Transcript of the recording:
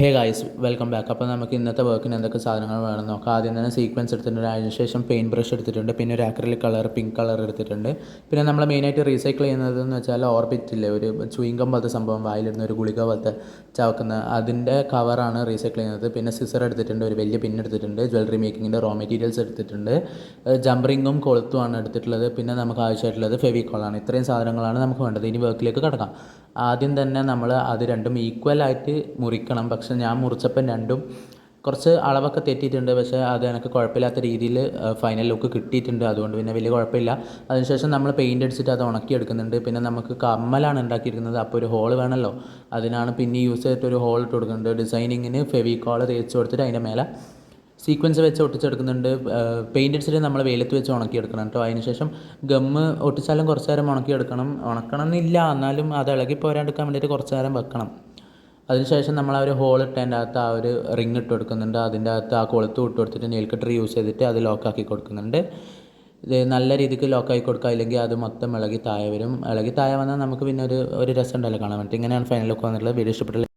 Hey guys welcome back അപ്പോൾ നമുക്ക് ഇന്നത്തെ വർക്കിന് എന്തൊക്കെ സാധനങ്ങൾ വേണം നോക്കാം. ആദ്യം തന്നെ സീക്വൻസ് എടുത്തിട്ടുണ്ട്. അതിനുശേഷം പെയിന്റ് ബ്രഷ് എടുത്തിട്ടുണ്ട്. പിന്നെ ഒരു അക്രലിക് കളർ പിങ്ക് കളർ എടുത്തിട്ടുണ്ട്. പിന്നെ നമ്മൾ മെയിനായിട്ട് റീസൈക്കിൾ ചെയ്യുന്നതെന്ന് വെച്ചാൽ ഓർബിറ്റില്ലേ ഒരു ചുയിങ്കം പോലത്തെ സംഭവം വായിലിടുന്ന ഒരു ഗുളിക പോലത്തെ ചവക്കുന്ന അതിന്റെ കവറാണ് റീസൈക്കിൾ ചെയ്യുന്നത്. പിന്നെ സിസർ എടുത്തിട്ടുണ്ട്. ഒരു വലിയ പിൻ എടുത്തിട്ടുണ്ട്. ജ്വല്ലറി മേക്കിങ്ങിന്റെ റോ മെറ്റീരിയൽസ് എടുത്തിട്ടുണ്ട്. ജംപറിങ്ങും കൊളുത്തുമാണ് എടുത്തിട്ടുള്ളത്. പിന്നെ നമുക്ക് ആവശ്യമായിട്ടുള്ളത് ഫെവിക്കോളാണ് ഇത്രയും സാധനങ്ങളാണ് നമുക്ക് വേണ്ടത്. ഇനി വർക്കിലേക്ക് കിടക്കാം. ആദ്യം തന്നെ നമ്മൾ അത് രണ്ടും ഈക്വൽ ആയിട്ട് മുറിക്കണം. പക്ഷെ ഞാൻ മുറിച്ചപ്പം രണ്ടും കുറച്ച് അളവൊക്കെ തെറ്റിയിട്ടുണ്ട്. പക്ഷേ അത് എനിക്ക് കുഴപ്പമില്ലാത്ത രീതിയിൽ ഫൈനൽ ലുക്ക് കിട്ടിയിട്ടുണ്ട്. അതുകൊണ്ട് പിന്നെ വലിയ കുഴപ്പമില്ല. അതിനുശേഷം നമ്മൾ പെയിന്റ് അടിച്ചിട്ട് അത് ഉണക്കിയെടുക്കുന്നുണ്ട് പിന്നെ നമുക്ക് കമ്മലാണ് ഉണ്ടാക്കിയിരിക്കുന്നത്. അപ്പോൾ ഒരു ഹോൾ വേണമല്ലോ. അതിനാണ് പിന്നെ യൂസ് ചെയ്തിട്ട് ഒരു ഹോൾ ഇട്ട് കൊടുക്കുന്നുണ്ട്. ഡിസൈനിങ്ങിന് ഫെവിക്കോൾ തേച്ച് കൊടുത്തിട്ട് അതിന്റെ മേലെ സീക്വൻസ് വെച്ച് ഒട്ടിച്ചെടുക്കുന്നുണ്ട്. പെയിന്റ് അടിച്ചിട്ട് നമ്മൾ വെയിലത്ത് വെച്ച് ഉണക്കിയെടുക്കണം കേട്ടോ. അതിനുശേഷം ഗമ്മ് ഒട്ടിച്ചാലും കുറച്ച് നേരം ഉണക്കിയെടുക്കണം. ഉണക്കണം എന്നില്ല എന്നാലും അത് ഇളകി പോരാണ്ടിരിക്കാൻ വേണ്ടിയിട്ട് കുറച്ച് നേരം വെക്കണം. അതിനുശേഷം നമ്മൾ ആ ഒരു ഹോൾ ഇട്ടതിന്റെ അകത്ത് ആ ഒരു റിങ് ഇട്ട് കൊടുക്കുന്നുണ്ട്. അതിന്റെ അകത്ത് ആ കൊളുത്ത് ഇട്ട് കൊടുത്തിട്ട് നെയിൽ കട്ടർ യൂസ് ചെയ്തിട്ട് അത് ലോക്കാക്കി കൊടുക്കുന്നുണ്ട്. ഇത് നല്ല രീതിക്ക് ലോക്കാക്കി കൊടുക്കുക ഇല്ലെങ്കിൽ അത് മൊത്തം ഇളകി താഴെ വരും. ഇളകി താഴെ വന്നാൽ നമുക്ക് പിന്നെ ഒരു ഒരു രസം ഉണ്ടല്ലോ കാണാൻ പറ്റും ഇങ്ങനെയാണ് ഫൈനൽ ലുക്ക് വന്നിട്ടുള്ളത്. വീഡിയോ ഇഷ്ടപ്പെട്ടില്ല